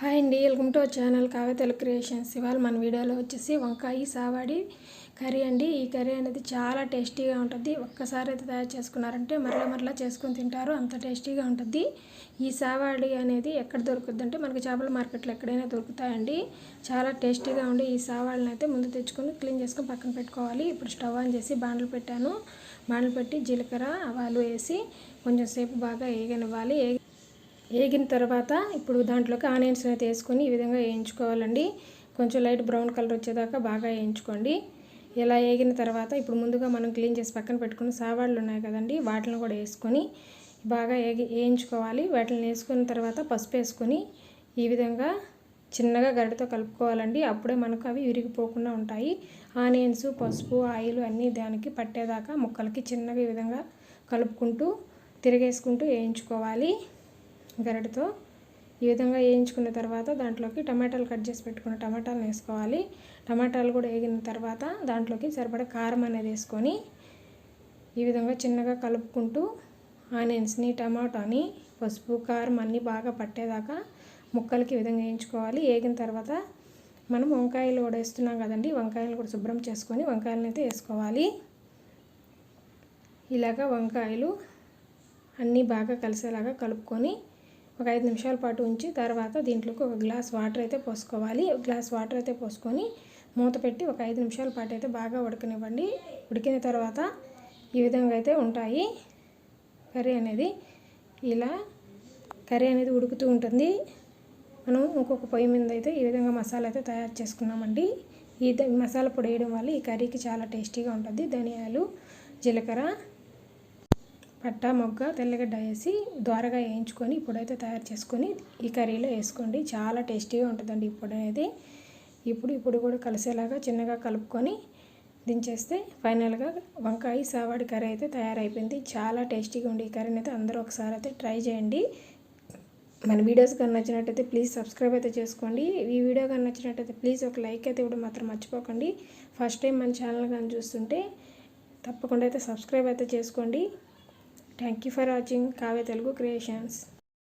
Hi అండి welcome to channel Kavya Telugu creations. ఇవాళ మన వీడియోలో వచ్చేసి వంకాయ సావాడి కర్రీ అండి. ఈ కర్రీ అనేది చాలా టేస్టీగా ఉంటుంది. ఒక్కసారి అయితే తయారు చేసుకున్నారంటే మరలా మరలా చేసుకొని తింటారు. అంత టేస్టీగా ఉంటుంది. ఈ సావాడి అనేది ఎక్కడ దొరుకుద్ది అంటే మనకి చేపల మార్కెట్లో ఎక్కడైనా దొరుకుతాయండి. చాలా టేస్టీగా ఉండి ఈ సావాడిని అయితే ముందు తెచ్చుకొని క్లీన్ చేసుకొని పక్కన పెట్టుకోవాలి. ఇప్పుడు స్టవ్ ఆన్ చేసి బాండ్లు పెట్టాను. బాండ్లు పెట్టి జీలకర్ర ఆవాలు వేసి కొంచెం సేపు బాగా వేగనివ్వాలి. వేగిన తర్వాత ఇప్పుడు దాంట్లోకి ఆనియన్స్ అయితే వేసుకొని ఈ విధంగా వేయించుకోవాలండి. కొంచెం లైట్ బ్రౌన్ కలర్ వచ్చేదాకా బాగా వేయించుకోండి. ఇలా వేగిన తర్వాత ఇప్పుడు ముందుగా మనం క్లీన్ చేసి పక్కన పెట్టుకుని సావాళ్ళు ఉన్నాయి కదండి వాటిని కూడా వేసుకొని బాగా వేగి వేయించుకోవాలి. వాటిని వేసుకున్న తర్వాత పసుపు వేసుకొని ఈ విధంగా చిన్నగా గరిటతో కలుపుకోవాలండి. అప్పుడే మనకు అవి విరిగిపోకుండా ఉంటాయి. ఆనియన్స్ పసుపు ఆయిల్ అన్నీ దానికి పట్టేదాకా ముక్కలకి చిన్నగా ఈ విధంగా కలుపుకుంటూ తిరిగేసుకుంటూ వేయించుకోవాలి. గరిటతో ఈ విధంగా వేయించుకున్న తర్వాత దాంట్లోకి టమాటాలు కట్ చేసి పెట్టుకున్న టమాటాలను వేసుకోవాలి. టమాటాలు కూడా వేగిన తర్వాత దాంట్లోకి సరిపడా కారం అనేది వేసుకొని ఈ విధంగా చిన్నగా కలుపుకుంటూ ఆనియన్స్ని టమాటాని పసుపు కారం అన్నీ బాగా పట్టేదాకా ముక్కలకి విధంగా వేయించుకోవాలి. వేగిన తర్వాత మనం వంకాయలు కూడా వేస్తున్నాం కదండి వంకాయలు కూడా శుభ్రం చేసుకొని వంకాయలను అయితే వేసుకోవాలి. ఇలాగా వంకాయలు అన్నీ బాగా కలిసేలాగా కలుపుకొని ఒక ఐదు నిమిషాల పాటు ఉంచి తర్వాత దీంట్లోకి ఒక గ్లాస్ వాటర్ అయితే పోసుకోవాలి. ఒక గ్లాస్ వాటర్ అయితే పోసుకొని మూత పెట్టి ఒక ఐదు నిమిషాల పాటు అయితే బాగా ఉడకనివ్వండి. ఉడికిన తర్వాత ఈ విధంగా అయితే ఉంటాయి. కర్రీ అనేది ఇలా కర్రీ అనేది ఉడుకుతూ ఉంటుంది. మనం ఇంకొక పొయ్యి మీద అయితే ఈ విధంగా మసాలా అయితే తయారు చేసుకున్నామండి. ఈ మసాలా పొడి వేయడం వల్ల ఈ కర్రీకి చాలా టేస్టీగా ఉంటుంది. ధనియాలు జీలకర్ర పట్టా మొగ్గ తెల్లగడ్డ వేసి ద్వారగా వేయించుకొని ఇప్పుడైతే తయారు చేసుకొని ఈ కర్రీలో వేసుకోండి. చాలా టేస్టీగా ఉంటుందండి ఇప్పుడు అనేది. ఇప్పుడు ఇప్పుడు కూడా కలిసేలాగా చిన్నగా కలుపుకొని దించేస్తే ఫైనల్గా వంకాయ సావాడి కర్రీ అయితే తయారైపోయింది. చాలా టేస్టీగా ఉండి ఈ కర్రీని అయితే. అందరూ ఒకసారి అయితే ట్రై చేయండి. మన వీడియోస్ కానీ నచ్చినట్టయితే ప్లీజ్ సబ్స్క్రైబ్ అయితే చేసుకోండి. ఈ వీడియో కానీ నచ్చినట్టయితే ప్లీజ్ ఒక లైక్ అయితే ఇవ్వడం మాత్రం మర్చిపోకండి. ఫస్ట్ టైం మన ఛానల్ కానీ చూస్తుంటే తప్పకుండా అయితే సబ్స్క్రైబ్ అయితే చేసుకోండి. Thank you for watching Kavya Telugu creations.